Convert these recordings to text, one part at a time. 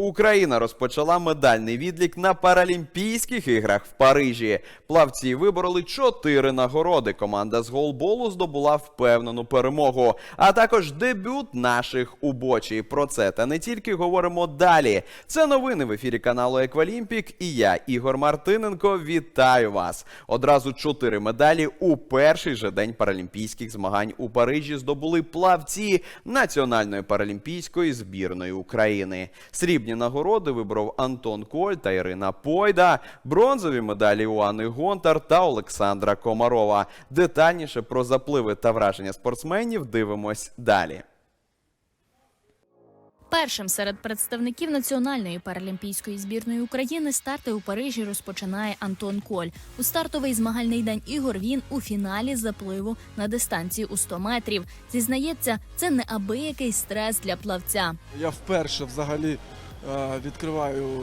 Україна розпочала медальний відлік на Паралімпійських іграх в Парижі. Плавці вибороли чотири нагороди. Команда з голболу здобула впевнену перемогу, а також дебют наших у бочі. Про це та не тільки говоримо далі. Це новини в ефірі каналу Еквалімпік. І я, Ігор Мартиненко, вітаю вас. Одразу чотири медалі у перший же день паралімпійських змагань у Парижі здобули плавці національної паралімпійської збірної України. Срібні нагороди вибрав Антон Коль та Ірина Пойда, бронзові медалі у Анни Гонтар та Олександра Комарова. Детальніше про запливи та враження спортсменів дивимось далі. Першим серед представників національної паралімпійської збірної України старти у Парижі розпочинає Антон Коль. У стартовий змагальний день ігор він у фіналі запливу на дистанції у 100 метрів. Зізнається, це неабиякий стрес для плавця. Я вперше взагалі відкриваю е,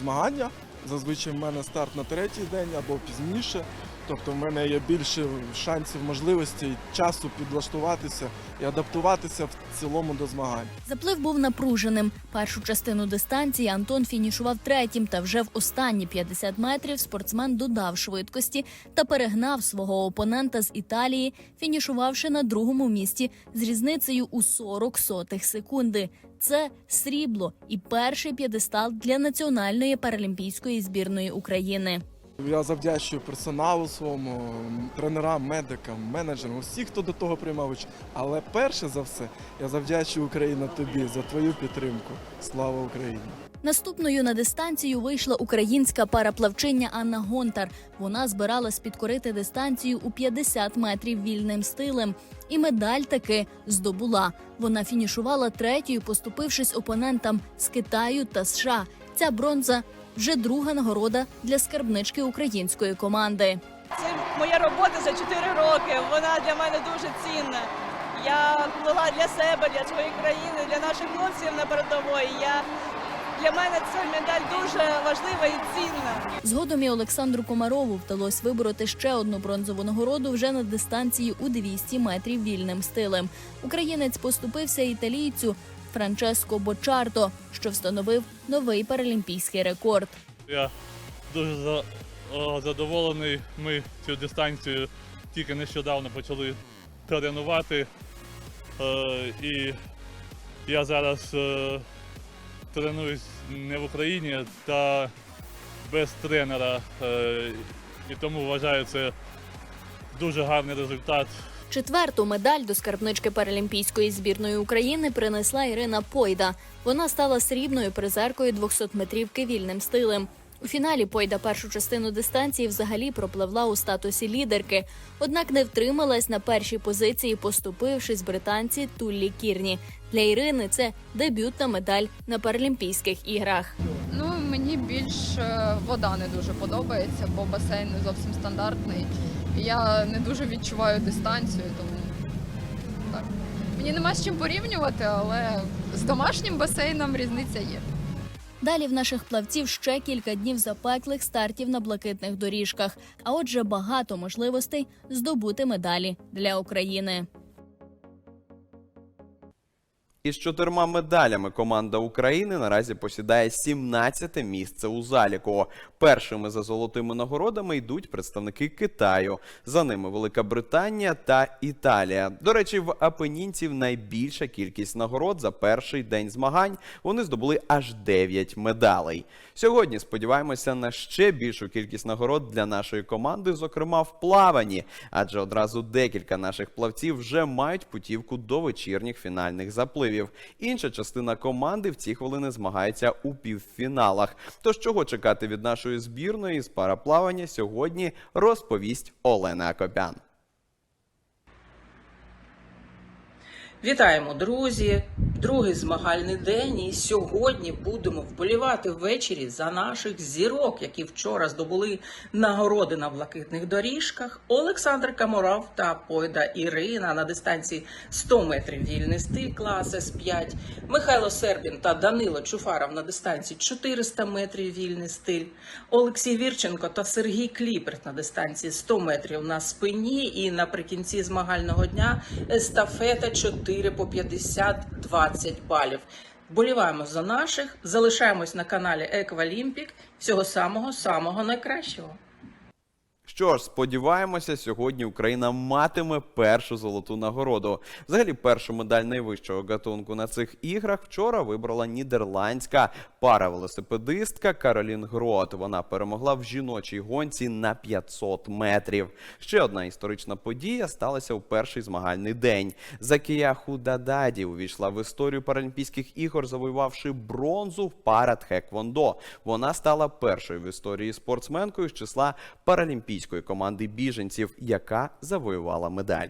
змагання. Зазвичай в мене старт на третій день або пізніше. Тобто в мене є більше шансів, можливостей, часу підлаштуватися і адаптуватися в цілому до змагань. Заплив був напруженим. Першу частину дистанції Антон фінішував третім. Та вже в останні 50 метрів спортсмен додав швидкості та перегнав свого опонента з Італії, фінішувавши на другому місці з різницею у 40 сотих секунди. Це срібло і перший п'єдестал для національної паралімпійської збірної України. Я завдячую персоналу своєму, тренерам, медикам, менеджерам, усі, хто до того приймав участь. Але перше за все я завдячую Україна тобі за твою підтримку. Слава Україні! Наступною на дистанцію вийшла українська параплавчиня Анна Гонтар. Вона збиралась підкорити дистанцію у 50 метрів вільним стилем. І медаль таки здобула. Вона фінішувала третьою, поступившись опонентам з Китаю та США. Ця бронза вже друга нагорода для скарбнички української команди. Це моя робота за 4 роки. Вона для мене дуже цінна. Я плила для себе, для своєї країни, для наших хлопців на передовій. Я для мене ця медаль дуже важлива і цінна. Згодом і Олександру Комарову вдалося вибороти ще одну бронзову нагороду вже на дистанції у 200 метрів вільним стилем. Українець поступився італійцю Франческо Бочарто, що встановив новий паралімпійський рекорд. Я дуже задоволений. Ми цю дистанцію тільки нещодавно почали тренувати. Е, і я зараз е, тренуюсь не в Україні та без тренера. Е, і тому вважаю це дуже гарний результат. Четверту медаль до скарбнички паралімпійської збірної України принесла Ірина Пойда. Вона стала срібною призеркою 200-метрівки вільним стилем. У фіналі Пойда першу частину дистанції взагалі пропливла у статусі лідерки, однак не втрималась на першій позиції, поступившись британці Туллі Кірні. Для Ірини це дебютна медаль на Паралімпійських іграх. Ну, мені більш е, вода не дуже подобається, бо басейн не зовсім стандартний. Я не дуже відчуваю дистанцію, тому так. Мені нема з чим порівнювати, але з домашнім басейном різниця є. Далі в наших плавців ще кілька днів запеклих стартів на блакитних доріжках. А отже, багато можливостей здобути медалі для України. Із чотирма медалями команда України наразі посідає 17 місце у заліку. Першими за золотими нагородами йдуть представники Китаю. За ними Велика Британія та Італія. До речі, в апенінців найбільша кількість нагород за перший день змагань. Вони здобули аж 9 медалей. Сьогодні сподіваємося на ще більшу кількість нагород для нашої команди, зокрема в плаванні, адже одразу декілька наших плавців вже мають путівку до вечірніх фінальних запливів. Інша частина команди в ці хвилини змагається у півфіналах. Тож чого чекати від нашої збірної з параплавання сьогодні розповість Олена Акопян. Вітаємо, друзі! Другий змагальний день. І сьогодні будемо вболівати ввечері за наших зірок, які вчора здобули нагороди на блакитних доріжках. Олександр Каморав та Пойда Ірина на дистанції 100 метрів вільний стиль клас С5. Михайло Сербін та Данило Чуфаров на дистанції 400 метрів вільний стиль. Олексій Вірченко та Сергій Кліперт на дистанції 100 метрів на спині. І наприкінці змагального дня естафета 4 по 50 20 балів. Боліваємо за наших, залишаємось на каналі Еквалімпік. Всього самого самого найкращого. Що ж, сподіваємося, сьогодні Україна матиме першу золоту нагороду. Взагалі, першу медаль найвищого гатунку на цих іграх вчора вибрала нідерландська паравелосипедистка Каролін Грот. Вона перемогла в жіночій гонці на 500 метрів. Ще одна історична подія сталася у перший змагальний день. Закія Худададі увійшла в історію Паралімпійських ігор, завоювавши бронзу в паратхеквондо. Вона стала першою в історії спортсменкою з числа паралімпійської команди біженців, яка завоювала медаль.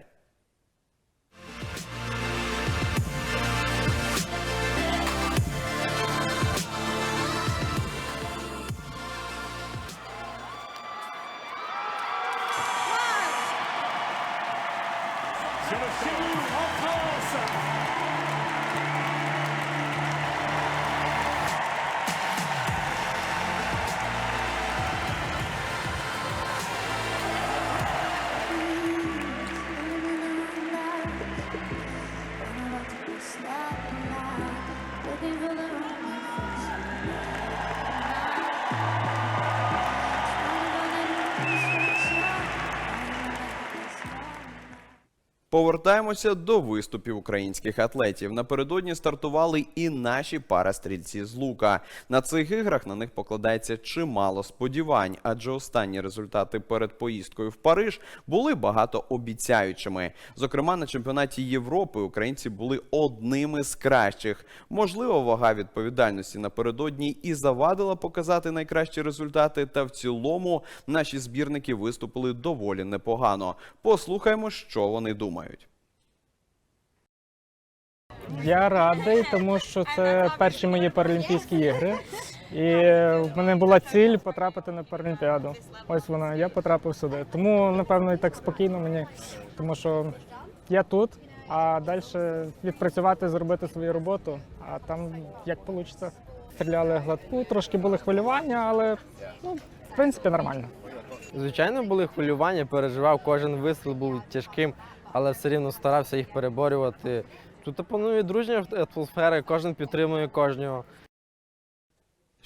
Повертаємося до виступів українських атлетів. Напередодні стартували і наші парастрільці з лука. На цих іграх на них покладається чимало сподівань, адже останні результати перед поїздкою в Париж були багатообіцяючими. Зокрема, на чемпіонаті Європи українці були одними з кращих. Можливо, вага відповідальності напередодні і завадила показати найкращі результати. Та в цілому наші збірники виступили доволі непогано. Послухаємо, що вони думають. Я радий, тому що це перші мої паралімпійські ігри. І в мене була ціль потрапити на Паралімпіаду. Ось вона, я потрапив сюди. Тому, напевно, і так спокійно мені, тому що я тут, а далі відпрацювати, зробити свою роботу, а там як вийде. Стріляли гладку, трошки були хвилювання, але ну, в принципі нормально. Звичайно, були хвилювання, переживав, кожен вистріл був тяжким, але все рівно старався їх переборювати. Тут панує дружня атмосфера, кожен підтримує кожного.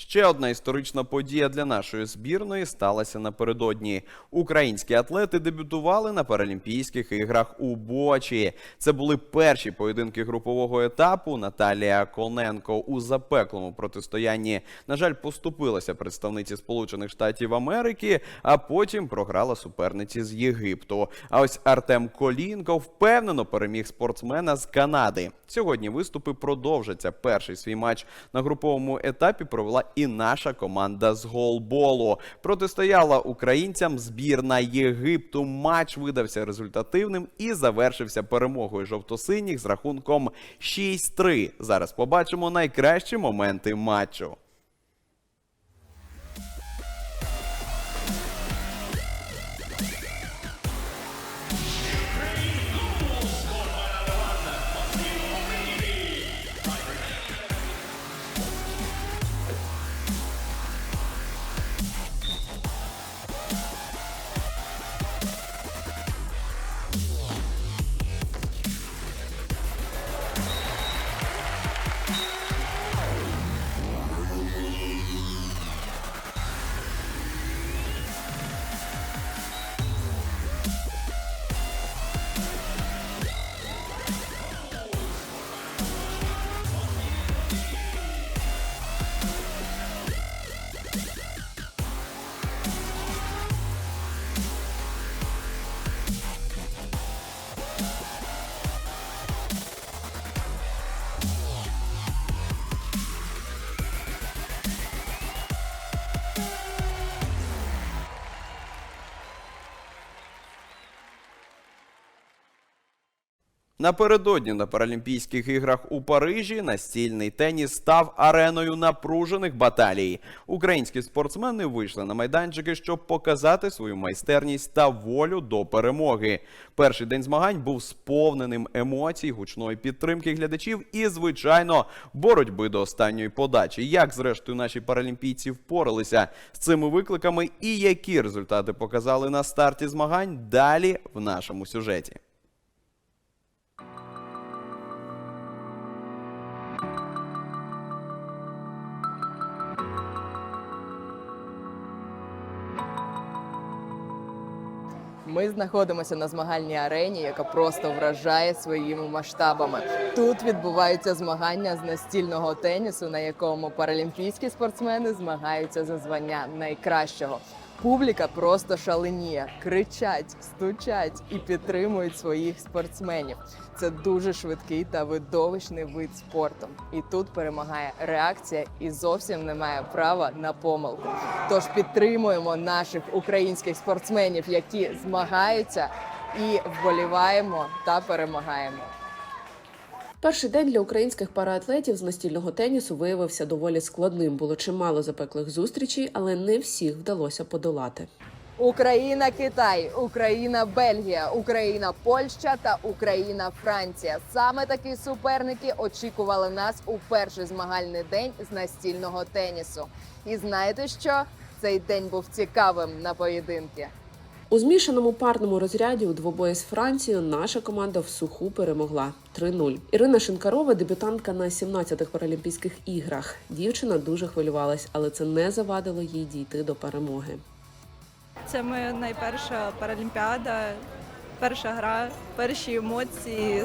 Ще одна історична подія для нашої збірної сталася напередодні. Українські атлети дебютували на Паралімпійських іграх у Бочі. Це були перші поєдинки групового етапу. Наталія Коненко у запеклому протистоянні, на жаль, поступилася представниці Сполучених Штатів Америки, а потім програла суперниці з Єгипту. А ось Артем Колінко впевнено переміг спортсмена з Канади. Сьогодні виступи продовжаться. Перший свій матч на груповому етапі провела і наша команда з голболу. Протистояла українцям збірна Єгипту. Матч видався результативним і завершився перемогою жовто-синіх з рахунком 6-3. Зараз побачимо найкращі моменти матчу. Напередодні на Паралімпійських іграх у Парижі настільний теніс став ареною напружених баталій. Українські спортсмени вийшли на майданчики, щоб показати свою майстерність та волю до перемоги. Перший день змагань був сповненим емоцій, гучної підтримки глядачів і, звичайно, боротьби до останньої подачі. Як зрештою наші паралімпійці впоралися з цими викликами і які результати показали на старті змагань далі в нашому сюжеті. Ми знаходимося на змагальній арені, яка просто вражає своїми масштабами. Тут відбуваються змагання з настільного тенісу, на якому паралімпійські спортсмени змагаються за звання найкращого. Публіка просто шаленіє, кричать, стучать і підтримують своїх спортсменів. Це дуже швидкий та видовищний вид спорту. І тут перемагає реакція і зовсім немає права на помилку. Тож підтримуємо наших українських спортсменів, які змагаються, і вболіваємо та перемагаємо. Перший день для українських параатлетів з настільного тенісу виявився доволі складним. Було чимало запеклих зустрічей, але не всіх вдалося подолати. Україна, Китай, Україна, Бельгія, Україна, Польща та Україна, Франція. Саме такі суперники очікували нас у перший змагальний день з настільного тенісу. І знаєте що? Цей день був цікавим на поєдинки. У змішаному парному розряді у двобої з Францією наша команда в суху перемогла 3-0. Ірина Шинкарова, дебютантка на 17-х Паралімпійських іграх. Дівчина дуже хвилювалась, але це не завадило їй дійти до перемоги. Це моя найперша паралімпіада, перша гра, перші емоції.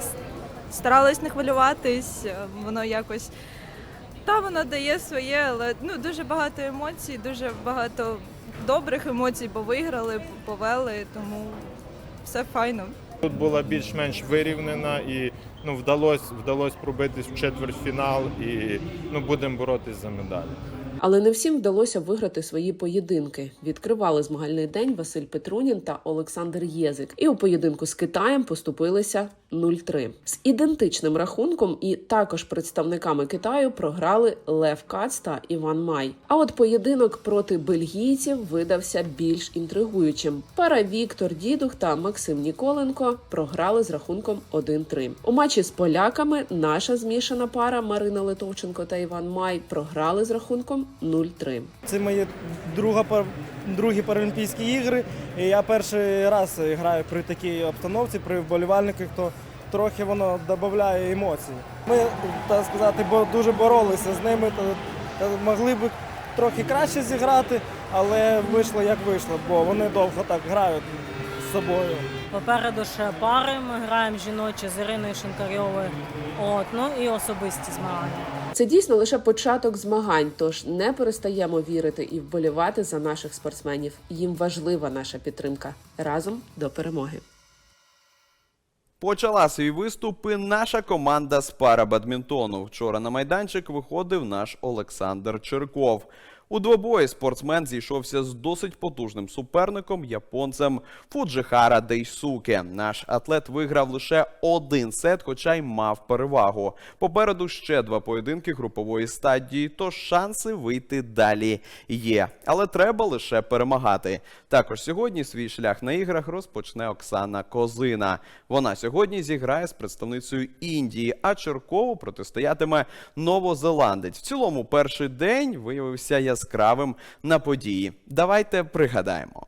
Старалась не хвилюватись, воно якось. Та воно дає своє, але ну дуже багато емоцій, дуже багато добрих емоцій, бо виграли, повели, тому все файно. Тут була більш-менш вирівнена і ну, вдалося вдалось пробитись в четвертьфінал і ну, будемо боротись за медалі. Але не всім вдалося виграти свої поєдинки. Відкривали змагальний день Василь Петрунін та Олександр Єзик. І у поєдинку з Китаєм поступилися 0-3. З ідентичним рахунком і також представниками Китаю програли Лев Кац та Іван Май. А от поєдинок проти бельгійців видався більш інтригуючим. Пара Віктор Дідух та Максим Ніколенко програли з рахунком 1-3. У матчі з поляками наша змішана пара Марина Литовченко та Іван Май програли з рахунком 0-3. Це мої друга другі Паралімпійські ігри. І я перший раз граю при такій обстановці, при вболівальниках, то трохи воно додає емоцій. Ми, так сказати, бо дуже боролися з ними, то, то могли б трохи краще зіграти, але вийшло як вийшло, бо вони довго так грають з собою. Попереду ще пари. Ми граємо жіночі з Іриною Шинкарьовою. От, ну і особисті змагання. Це дійсно лише початок змагань, тож не перестаємо вірити і вболівати за наших спортсменів. Їм важлива наша підтримка. Разом до перемоги. Почала свій виступи наша команда з парабадмінтону. Вчора на майданчик виходив наш Олександр Черков. У двобої спортсмен зійшовся з досить потужним суперником японцем Фуджихара Дейсуке. Наш атлет виграв лише один сет, хоча й мав перевагу. Попереду ще два поєдинки групової стадії, тож шанси вийти далі є. Але треба лише перемагати. Також сьогодні свій шлях на іграх розпочне Оксана Козина. Вона сьогодні зіграє з представницею Індії, а Черкову протистоятиме новозеландець. В цілому перший день виявився яскравим на події. Давайте пригадаємо.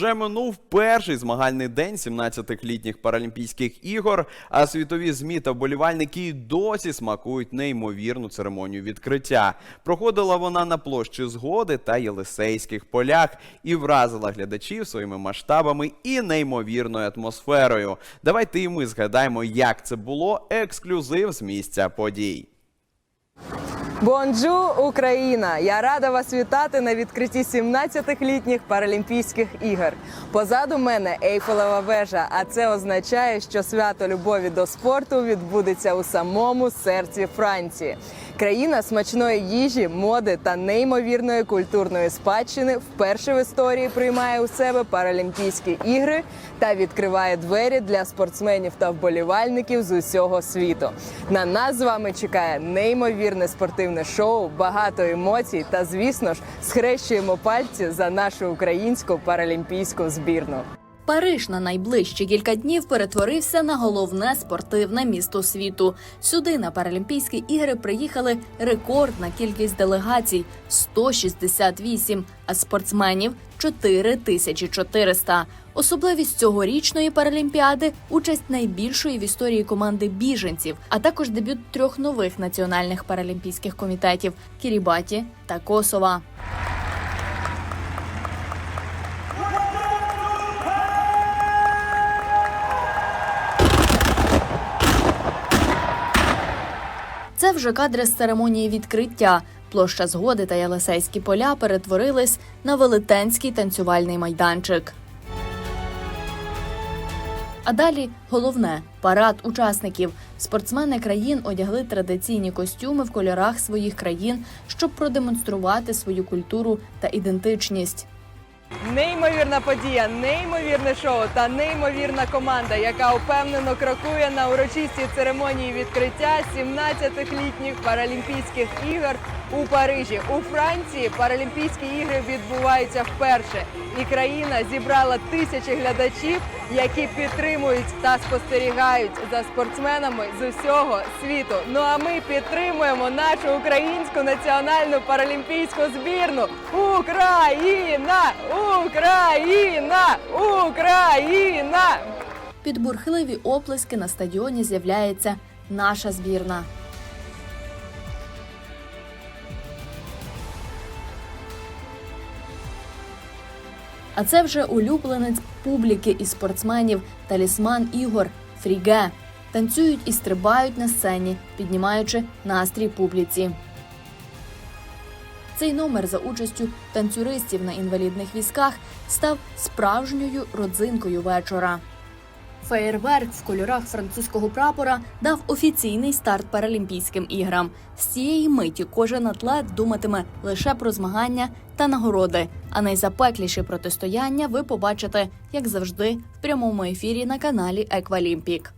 Вже минув перший змагальний день 17-х літніх Паралімпійських ігор, а світові змі та вболівальники досі смакують неймовірну церемонію відкриття. Проходила вона на площі Згоди та Єлисейських полях і вразила глядачів своїми масштабами і неймовірною атмосферою. Давайте і ми згадаємо, як це було ексклюзив з місця подій. Бонджу, Україна! Я рада вас вітати на відкритті 17-х літніх Паралімпійських ігор. Позаду мене Ейфелева вежа, а це означає, що свято любові до спорту відбудеться у самому серці Франції. Країна смачної їжі, моди та неймовірної культурної спадщини вперше в історії приймає у себе Паралімпійські ігри та відкриває двері для спортсменів та вболівальників з усього світу. На нас з вами чекає неймовірне спортивне шоу, багато емоцій та, звісно ж, схрещуємо пальці за нашу українську паралімпійську збірну. Париж на найближчі кілька днів перетворився на головне спортивне місто світу. Сюди на Паралімпійські ігри приїхали рекордна кількість делегацій 168, а спортсменів 4400. Особливість цьогорічної паралімпіади участь найбільшої в історії команди біженців, а також дебют трьох нових національних паралімпійських комітетів Кірібаті та Косова. Вже кадри з церемонії відкриття. Площа згоди та Єлисейські поля перетворились на велетенський танцювальний майданчик. А далі головне парад учасників. Спортсмени країн одягли традиційні костюми в кольорах своїх країн, щоб продемонструвати свою культуру та ідентичність. Неймовірна подія, неймовірне шоу та неймовірна команда, яка упевнено крокує на урочистій церемонії відкриття 17-х літніх Паралімпійських ігор у Парижі. У Франції Паралімпійські ігри відбуваються вперше, і країна зібрала тисячі глядачів, які підтримують та спостерігають за спортсменами з усього світу. Ну а ми підтримуємо нашу українську національну паралімпійську збірну. Україна! Україна! Україна! Під бурхливі оплески на стадіоні з'являється наша збірна. А це вже улюбленець публіки і спортсменів талісман Ігор Фріге. Танцюють і стрибають на сцені, піднімаючи настрій публіці. Цей номер за участю танцюристів на інвалідних візках став справжньою родзинкою вечора. Феєрверк в кольорах французького прапора дав офіційний старт Паралімпійським іграм. З цієї миті кожен атлет думатиме лише про змагання та нагороди. А найзапекліші протистояння ви побачите, як завжди, в прямому ефірі на каналі Еквалімпік.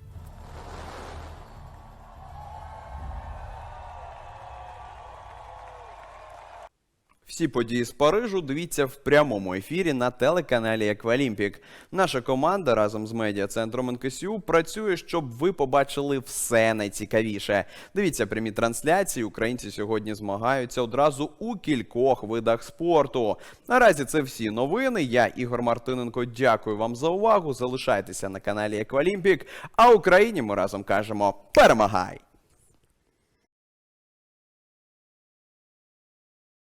Всі події з Парижу дивіться в прямому ефірі на телеканалі Еквалімпік. Наша команда разом з медіа-центром НКСЮ працює, щоб ви побачили все найцікавіше. Дивіться прямі трансляції. Українці сьогодні змагаються одразу у кількох видах спорту. Наразі це всі новини. Я Ігор Мартиненко. Дякую вам за увагу. Залишайтеся на каналі Еквалімпік. А Україні ми разом кажемо перемагай!